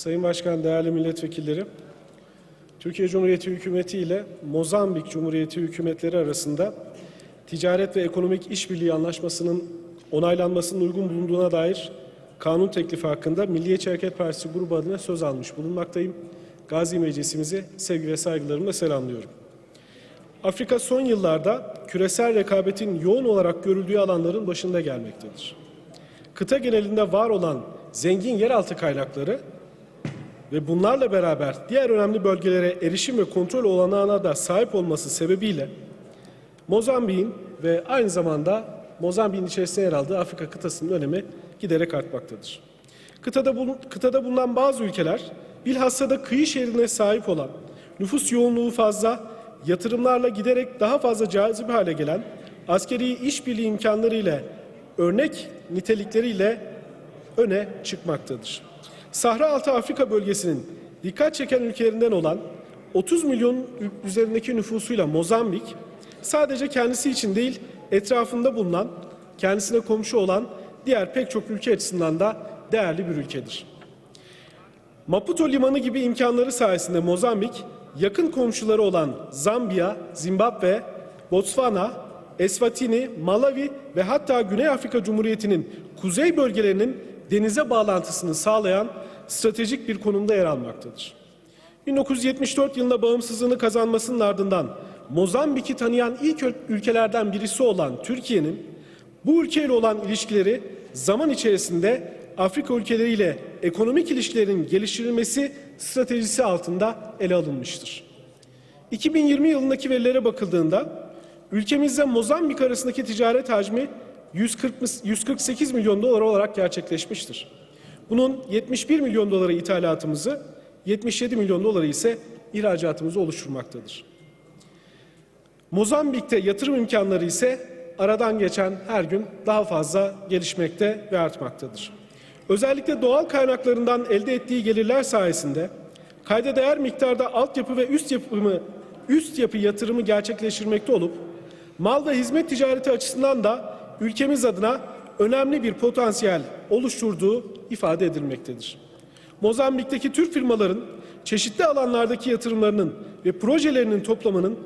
Sayın Başkan, değerli milletvekilleri, Türkiye Cumhuriyeti Hükümeti ile Mozambik Cumhuriyeti hükümetleri arasında ticaret ve ekonomik işbirliği anlaşmasının onaylanmasının uygun bulunduğuna dair kanun teklifi hakkında Milliyetçi Hareket Partisi grubu adına söz almış bulunmaktayım. Gazi Meclisimizi sevgi ve saygılarımla selamlıyorum. Afrika son yıllarda küresel rekabetin yoğun olarak görüldüğü alanların başında gelmektedir. Kıta genelinde var olan zengin yeraltı kaynakları ve bunlarla beraber diğer önemli bölgelere erişim ve kontrol olanağına da sahip olması sebebiyle Mozambik'in ve aynı zamanda Mozambik'in içerisinde yer aldığı Afrika kıtasının önemi giderek artmaktadır. Kıtada, bulun, kıtada bulunan bazı ülkeler bilhassa da kıyı şehrine sahip olan, nüfus yoğunluğu fazla, yatırımlarla giderek daha fazla cazip hale gelen, askeri işbirliği imkanları ile örnek nitelikleriyle öne çıkmaktadır. Sahra Altı Afrika bölgesinin dikkat çeken ülkelerinden olan 30 milyon üzerindeki nüfusuyla Mozambik sadece kendisi için değil etrafında bulunan kendisine komşu olan diğer pek çok ülke açısından da değerli bir ülkedir. Maputo limanı gibi imkanları sayesinde Mozambik yakın komşuları olan Zambiya, Zimbabwe, Botswana, Eswatini, Malawi ve hatta Güney Afrika Cumhuriyeti'nin kuzey bölgelerinin denize bağlantısını sağlayan stratejik bir konumda yer almaktadır. 1974 yılında bağımsızlığını kazanmasının ardından Mozambik'i tanıyan ilk ülkelerden birisi olan Türkiye'nin bu ülkeyle olan ilişkileri zaman içerisinde Afrika ülkeleriyle ekonomik ilişkilerin geliştirilmesi stratejisi altında ele alınmıştır. 2020 yılındaki verilere bakıldığında ülkemizle Mozambik arasındaki ticaret hacmi 140, 148 milyon dolar olarak gerçekleşmiştir. Bunun 71 milyon doları ithalatımızı, 77 milyon doları ise ihracatımızı oluşturmaktadır. Mozambik'te yatırım imkanları ise aradan geçen her gün daha fazla gelişmekte ve artmaktadır. Özellikle doğal kaynaklarından elde ettiği gelirler sayesinde kayda değer miktarda altyapı ve üst yapımı üst yapı yatırımı gerçekleştirmekte olup mal ve hizmet ticareti açısından da ülkemiz adına önemli bir potansiyel oluşturduğu ifade edilmektedir. Mozambik'teki Türk firmaların çeşitli alanlardaki yatırımlarının ve projelerinin toplamının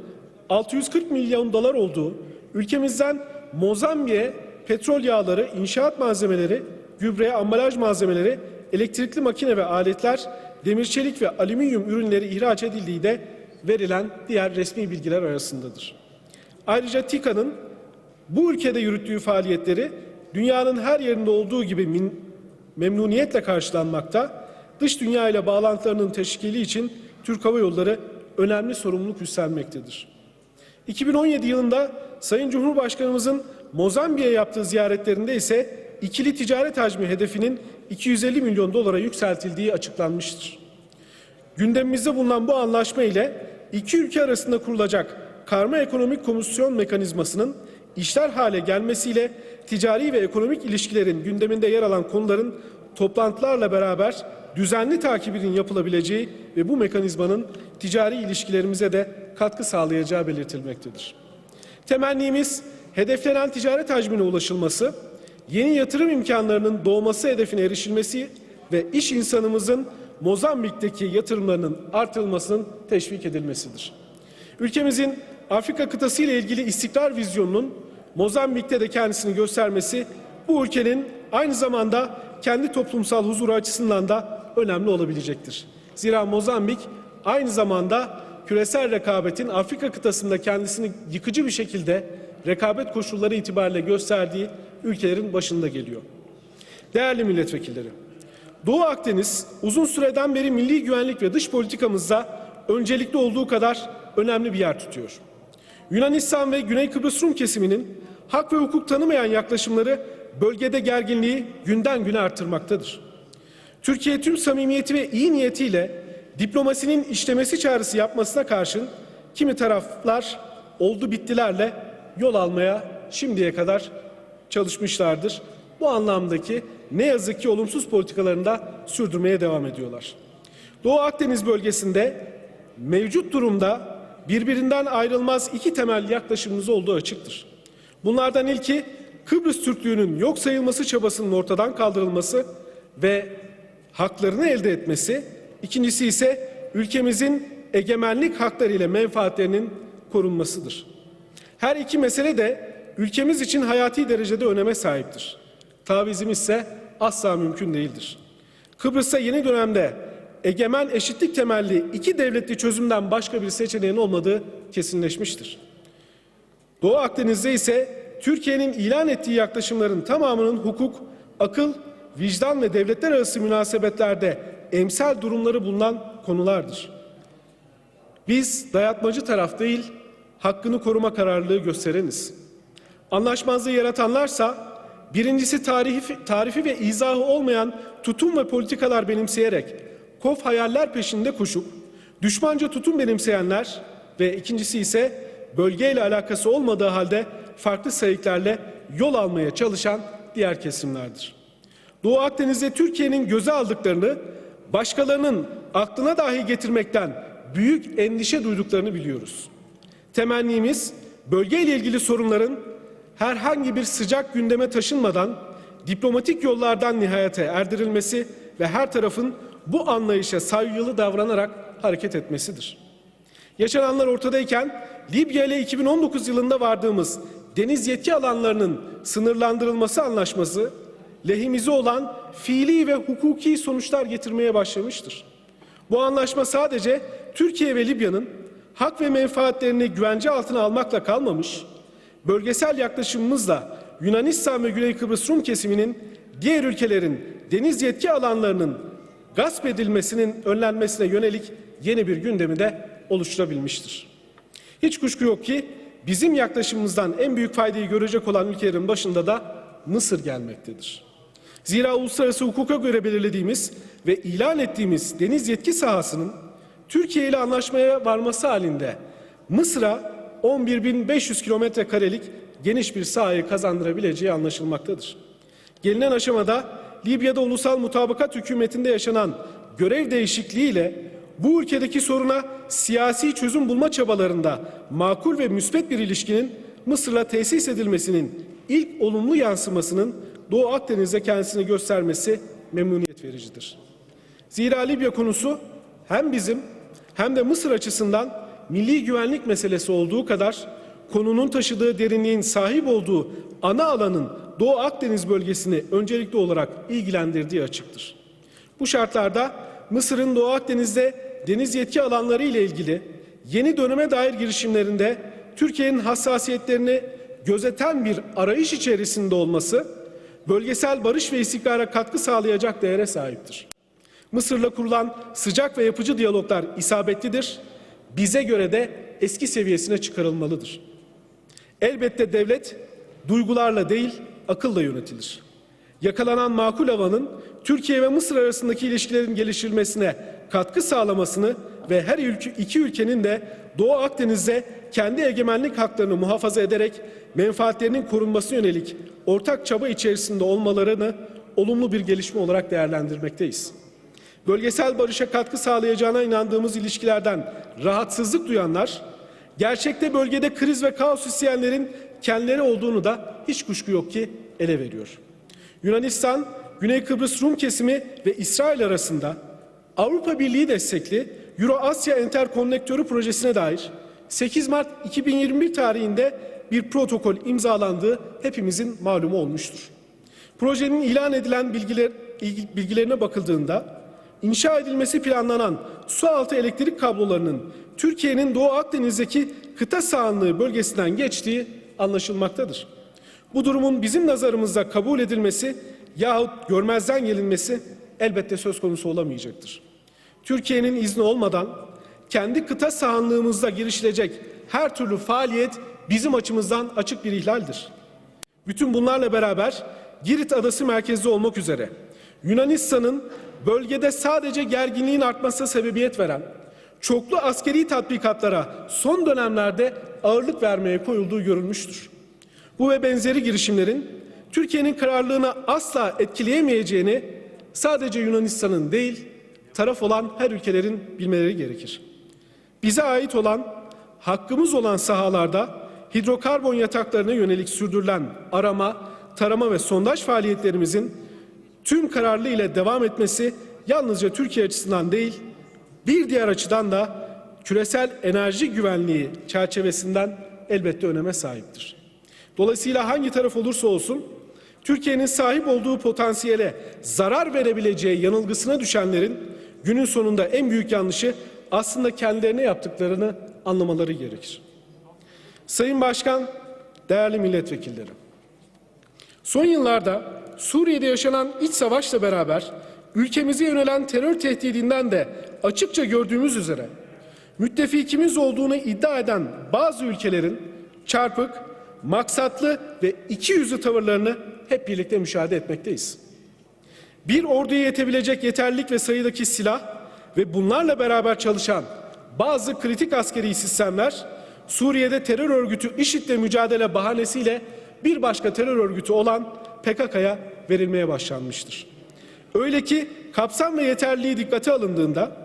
640 milyon dolar olduğu, ülkemizden Mozambik'e petrol yağları, inşaat malzemeleri, gübre, ambalaj malzemeleri, elektrikli makine ve aletler, demir çelik ve alüminyum ürünleri ihraç edildiği de verilen diğer resmi bilgiler arasındadır. Ayrıca TİKA'nın bu ülkede yürüttüğü faaliyetleri dünyanın her yerinde olduğu gibi min, memnuniyetle karşılanmakta, dış dünya ile bağlantılarının teşkili için Türk Hava Yolları önemli sorumluluk üstlenmektedir. 2017 yılında Sayın Cumhurbaşkanımızın Mozambik'e yaptığı ziyaretlerinde ise ikili ticaret hacmi hedefinin 250 milyon dolara yükseltildiği açıklanmıştır. Gündemimizde bulunan bu anlaşma ile iki ülke arasında kurulacak karma ekonomik komisyon mekanizmasının işler hale gelmesiyle ticari ve ekonomik ilişkilerin gündeminde yer alan konuların toplantılarla beraber düzenli takibinin yapılabileceği ve bu mekanizmanın ticari ilişkilerimize de katkı sağlayacağı belirtilmektedir. Temennimiz hedeflenen ticaret hacmine ulaşılması, yeni yatırım imkanlarının doğması hedefine erişilmesi ve iş insanımızın Mozambik'teki yatırımlarının artırılmasının teşvik edilmesidir. Ülkemizin Afrika kıtası ile ilgili istikrar vizyonunun Mozambik'te de kendisini göstermesi bu ülkenin aynı zamanda kendi toplumsal huzuru açısından da önemli olabilecektir. Zira Mozambik aynı zamanda küresel rekabetin Afrika kıtasında kendisini yıkıcı bir şekilde rekabet koşulları itibariyle gösterdiği ülkelerin başında geliyor. Değerli milletvekilleri, Doğu Akdeniz uzun süreden beri milli güvenlik ve dış politikamızda öncelikli olduğu kadar önemli bir yer tutuyor. Yunanistan ve Güney Kıbrıs Rum kesiminin hak ve hukuk tanımayan yaklaşımları bölgede gerginliği günden güne artırmaktadır. Türkiye tüm samimiyeti ve iyi niyetiyle diplomasinin işlemesi çağrısı yapmasına karşın kimi taraflar oldu bittilerle yol almaya şimdiye kadar çalışmışlardır. Bu anlamdaki ne yazık ki olumsuz politikalarını da sürdürmeye devam ediyorlar. Doğu Akdeniz bölgesinde mevcut durumda birbirinden ayrılmaz iki temel yaklaşımımız olduğu açıktır. Bunlardan ilki Kıbrıs Türklüğünün yok sayılması çabasının ortadan kaldırılması ve haklarını elde etmesi, ikincisi ise ülkemizin egemenlik hakları ile menfaatlerinin korunmasıdır. Her iki mesele de ülkemiz için hayati derecede öneme sahiptir. Tavizimiz ise asla mümkün değildir. Kıbrıs'ta yeni dönemde egemen eşitlik temelli iki devletli çözümden başka bir seçeneğin olmadığı kesinleşmiştir. Doğu Akdeniz'de ise Türkiye'nin ilan ettiği yaklaşımların tamamının hukuk, akıl, vicdan ve devletler arası münasebetlerde emsal durumları bulunan konulardır. Biz dayatmacı taraf değil, hakkını koruma kararlılığı göstereniz. Anlaşmazlığı yaratanlarsa birincisi tarifi, tarifi ve izahı olmayan tutum ve politikalar benimseyerek kof hayaller peşinde koşup düşmanca tutum benimseyenler ve ikincisi ise bölgeyle alakası olmadığı halde farklı sayıklarla yol almaya çalışan diğer kesimlerdir. Doğu Akdeniz'de Türkiye'nin göze aldıklarını başkalarının aklına dahi getirmekten büyük endişe duyduklarını biliyoruz. Temennimiz bölgeyle ilgili sorunların herhangi bir sıcak gündeme taşınmadan diplomatik yollardan nihayete erdirilmesi ve her tarafın bu anlayışa saygılı davranarak hareket etmesidir. Yaşananlar ortadayken Libya ile 2019 yılında vardığımız deniz yetki alanlarının sınırlandırılması anlaşması lehimize olan fiili ve hukuki sonuçlar getirmeye başlamıştır. Bu anlaşma sadece Türkiye ve Libya'nın hak ve menfaatlerini güvence altına almakla kalmamış, bölgesel yaklaşımımızla Yunanistan ve Güney Kıbrıs Rum kesiminin diğer ülkelerin deniz yetki alanlarının gasp edilmesinin önlenmesine yönelik yeni bir gündemi de oluşturabilmiştir. Hiç kuşku yok ki bizim yaklaşımımızdan en büyük faydayı görecek olan ülkelerin başında da Mısır gelmektedir. Zira uluslararası hukuka göre belirlediğimiz ve ilan ettiğimiz deniz yetki sahasının Türkiye ile anlaşmaya varması halinde Mısır'a 11.500 kilometre karelik geniş bir sahayı kazandırabileceği anlaşılmaktadır. Gelinen aşamada Libya'da ulusal mutabakat hükümetinde yaşanan görev değişikliğiyle bu ülkedeki soruna siyasi çözüm bulma çabalarında makul ve müspet bir ilişkinin Mısır'la tesis edilmesinin ilk olumlu yansımasının Doğu Akdeniz'de kendisini göstermesi memnuniyet vericidir. Zira Libya konusu hem bizim hem de Mısır açısından milli güvenlik meselesi olduğu kadar konunun taşıdığı derinliğin sahip olduğu ana alanın Doğu Akdeniz bölgesini öncelikli olarak ilgilendirdiği açıktır. Bu şartlarda Mısır'ın Doğu Akdeniz'de deniz yetki alanları ile ilgili yeni döneme dair girişimlerinde Türkiye'nin hassasiyetlerini gözeten bir arayış içerisinde olması bölgesel barış ve istikrara katkı sağlayacak değere sahiptir. Mısır'la kurulan sıcak ve yapıcı diyaloglar isabetlidir. Bize göre de eski seviyesine çıkarılmalıdır. Elbette devlet duygularla değil akılla yönetilir. Yakalanan makul havanın Türkiye ve Mısır arasındaki ilişkilerin geliştirilmesine katkı sağlamasını ve her ülke, iki ülkenin de Doğu Akdeniz'de kendi egemenlik haklarını muhafaza ederek menfaatlerinin korunması yönelik ortak çaba içerisinde olmalarını olumlu bir gelişme olarak değerlendirmekteyiz. Bölgesel barışa katkı sağlayacağına inandığımız ilişkilerden rahatsızlık duyanlar, gerçekte bölgede kriz ve kaos isteyenlerin kendileri olduğunu da hiç kuşku yok ki ele veriyor. Yunanistan, Güney Kıbrıs Rum kesimi ve İsrail arasında Avrupa Birliği destekli Euro-Asya Enterkonnektörü projesine dair 8 Mart 2021 tarihinde bir protokol imzalandığı hepimizin malumu olmuştur. Projenin ilan edilen bilgiler, bilgilerine bakıldığında inşa edilmesi planlanan su altı elektrik kablolarının Türkiye'nin Doğu Akdeniz'deki kıta sahanlığı bölgesinden geçtiği anlaşılmaktadır. Bu durumun bizim nazarımızda kabul edilmesi yahut görmezden gelinmesi elbette söz konusu olamayacaktır. Türkiye'nin izni olmadan kendi kıta sahanlığımızda girişilecek her türlü faaliyet bizim açımızdan açık bir ihlaldir. Bütün bunlarla beraber Girit Adası merkezli olmak üzere Yunanistan'ın bölgede sadece gerginliğin artmasına sebebiyet veren çoklu askeri tatbikatlara son dönemlerde ağırlık vermeye koyulduğu görülmüştür. Bu ve benzeri girişimlerin Türkiye'nin kararlılığını asla etkileyemeyeceğini sadece Yunanistan'ın değil, taraf olan her ülkelerin bilmeleri gerekir. Bize ait olan, hakkımız olan sahalarda hidrokarbon yataklarına yönelik sürdürülen arama, tarama ve sondaj faaliyetlerimizin tüm kararlı ile devam etmesi yalnızca Türkiye açısından değil, bir diğer açıdan da küresel enerji güvenliği çerçevesinden elbette öneme sahiptir. Dolayısıyla hangi taraf olursa olsun Türkiye'nin sahip olduğu potansiyele zarar verebileceği yanılgısına düşenlerin günün sonunda en büyük yanlışı aslında kendilerine yaptıklarını anlamaları gerekir. Sayın Başkan, değerli milletvekilleri. Son yıllarda Suriye'de yaşanan iç savaşla beraber ülkemize yönelen terör tehdidinden de açıkça gördüğümüz üzere müttefikimiz olduğunu iddia eden bazı ülkelerin çarpık, maksatlı ve iki yüzlü tavırlarını hep birlikte müşahede etmekteyiz. Bir orduya yetebilecek yeterlilik ve sayıdaki silah ve bunlarla beraber çalışan bazı kritik askeri sistemler Suriye'de terör örgütü IŞİD'le mücadele bahanesiyle bir başka terör örgütü olan PKK'ya verilmeye başlanmıştır. Öyle ki kapsam ve yeterliliği dikkate alındığında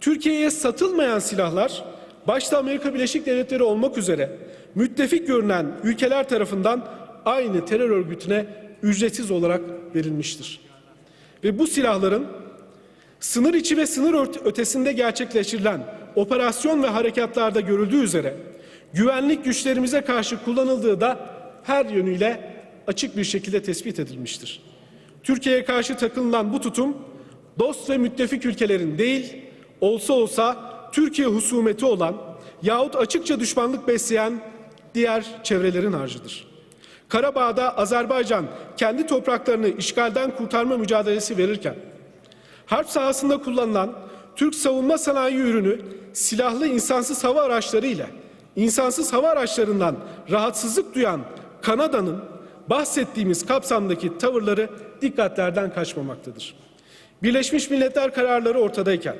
Türkiye'ye satılmayan silahlar başta Amerika Birleşik Devletleri olmak üzere müttefik görünen ülkeler tarafından aynı terör örgütüne ücretsiz olarak verilmiştir. Ve bu silahların sınır içi ve sınır ötesinde gerçekleştirilen operasyon ve harekatlarda görüldüğü üzere güvenlik güçlerimize karşı kullanıldığı da her yönüyle açık bir şekilde tespit edilmiştir. Türkiye'ye karşı takınılan bu tutum dost ve müttefik ülkelerin değil, olsa olsa Türkiye husumeti olan yahut açıkça düşmanlık besleyen diğer çevrelerin harcıdır. Karabağ'da Azerbaycan kendi topraklarını işgalden kurtarma mücadelesi verirken, harp sahasında kullanılan Türk savunma sanayi ürünü silahlı insansız hava araçları ile insansız hava araçlarından rahatsızlık duyan Kanada'nın bahsettiğimiz kapsamdaki tavırları dikkatlerden kaçmamaktadır. Birleşmiş Milletler kararları ortadayken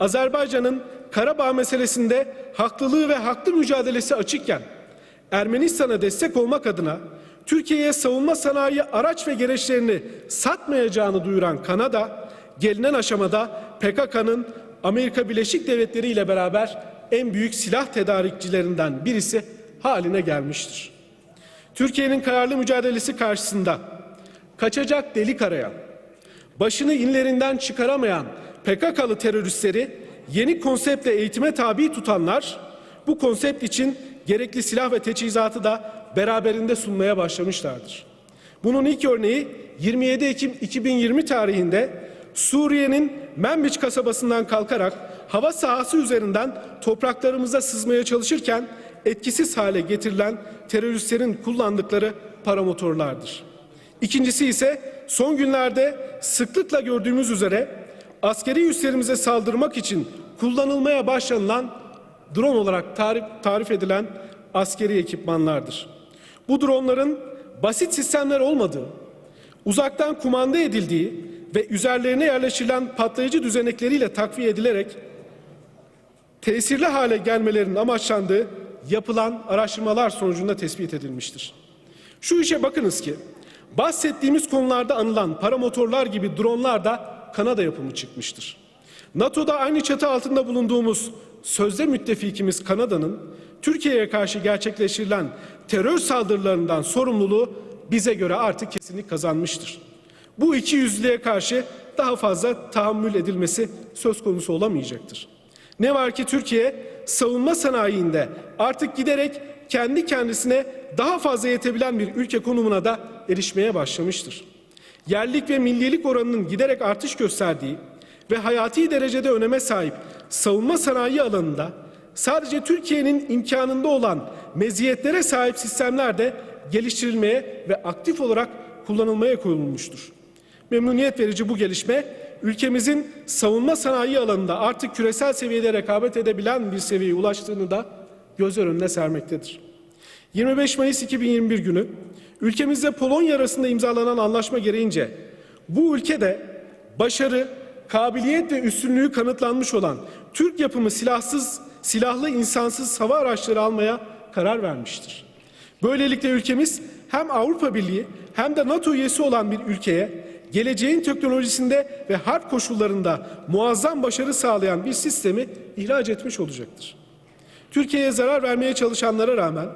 Azerbaycan'ın Karabağ meselesinde haklılığı ve haklı mücadelesi açıkken Ermenistan'a destek olmak adına Türkiye'ye savunma sanayi araç ve gereçlerini satmayacağını duyuran Kanada, gelinen aşamada PKK'nın Amerika Birleşik Devletleri ile beraber en büyük silah tedarikçilerinden birisi haline gelmiştir. Türkiye'nin kararlı mücadelesi karşısında kaçacak delik arayan, başını inlerinden çıkaramayan PKK'lı teröristleri yeni konseptle eğitime tabi tutanlar bu konsept için gerekli silah ve teçhizatı da beraberinde sunmaya başlamışlardır. Bunun ilk örneği 27 Ekim 2020 tarihinde Suriye'nin Menbiç kasabasından kalkarak hava sahası üzerinden topraklarımıza sızmaya çalışırken etkisiz hale getirilen teröristlerin kullandıkları paramotorlardır. İkincisi ise son günlerde sıklıkla gördüğümüz üzere askeri üslerimize saldırmak için kullanılmaya başlanılan drone olarak tarif, tarif edilen askeri ekipmanlardır. Bu dronların basit sistemler olmadığı, uzaktan kumanda edildiği ve üzerlerine yerleştirilen patlayıcı düzenekleriyle takviye edilerek tesirli hale gelmelerinin amaçlandığı yapılan araştırmalar sonucunda tespit edilmiştir. Şu işe bakınız ki bahsettiğimiz konularda anılan paramotorlar gibi dronlar da Kanada yapımı çıkmıştır. NATO'da aynı çatı altında bulunduğumuz sözde müttefikimiz Kanada'nın Türkiye'ye karşı gerçekleştirilen terör saldırılarından sorumluluğu bize göre artık kesinlik kazanmıştır. Bu iki yüzlüğe karşı daha fazla tahammül edilmesi söz konusu olamayacaktır. Ne var ki Türkiye savunma sanayiinde artık giderek kendi kendisine daha fazla yetebilen bir ülke konumuna da erişmeye başlamıştır. Yerlik ve millilik oranının giderek artış gösterdiği ve hayati derecede öneme sahip savunma sanayi alanında sadece Türkiye'nin imkanında olan meziyetlere sahip sistemler de geliştirilmeye ve aktif olarak kullanılmaya koyulmuştur. Memnuniyet verici bu gelişme ülkemizin savunma sanayi alanında artık küresel seviyede rekabet edebilen bir seviyeye ulaştığını da gözler önüne sermektedir. 25 Mayıs 2021 günü ülkemizde Polonya arasında imzalanan anlaşma gereğince bu ülkede başarı, kabiliyet ve üstünlüğü kanıtlanmış olan Türk yapımı silahsız, silahlı insansız hava araçları almaya karar vermiştir. Böylelikle ülkemiz hem Avrupa Birliği hem de NATO üyesi olan bir ülkeye geleceğin teknolojisinde ve harp koşullarında muazzam başarı sağlayan bir sistemi ihraç etmiş olacaktır. Türkiye'ye zarar vermeye çalışanlara rağmen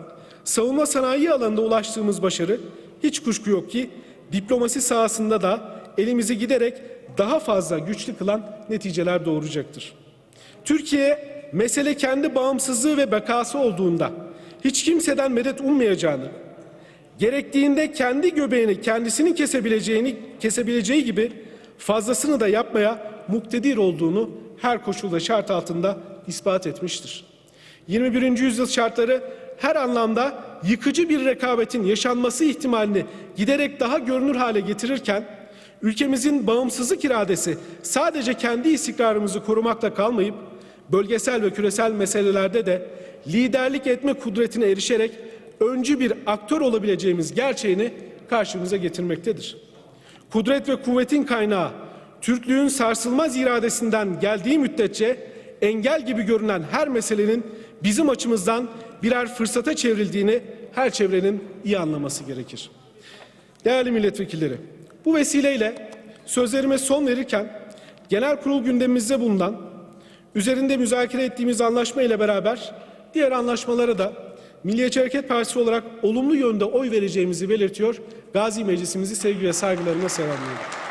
savunma sanayi alanında ulaştığımız başarı hiç kuşku yok ki diplomasi sahasında da elimizi giderek daha fazla güçlü kılan neticeler doğuracaktır. Türkiye mesele kendi bağımsızlığı ve bekası olduğunda hiç kimseden medet ummayacağını, gerektiğinde kendi göbeğini kendisinin kesebileceğini kesebileceği gibi fazlasını da yapmaya muktedir olduğunu her koşulda şart altında ispat etmiştir. 21. yüzyıl şartları her anlamda yıkıcı bir rekabetin yaşanması ihtimalini giderek daha görünür hale getirirken ülkemizin bağımsızlık iradesi sadece kendi istikrarımızı korumakla kalmayıp bölgesel ve küresel meselelerde de liderlik etme kudretine erişerek öncü bir aktör olabileceğimiz gerçeğini karşımıza getirmektedir. Kudret ve kuvvetin kaynağı Türklüğün sarsılmaz iradesinden geldiği müddetçe engel gibi görünen her meselenin bizim açımızdan birer fırsata çevrildiğini her çevrenin iyi anlaması gerekir. Değerli milletvekilleri, bu vesileyle sözlerime son verirken genel kurul gündemimizde bulunan üzerinde müzakere ettiğimiz anlaşma ile beraber diğer anlaşmalara da Milliyetçi Hareket Partisi olarak olumlu yönde oy vereceğimizi belirtiyor. Gazi Meclisimizi sevgi ve saygılarımla selamlıyorum.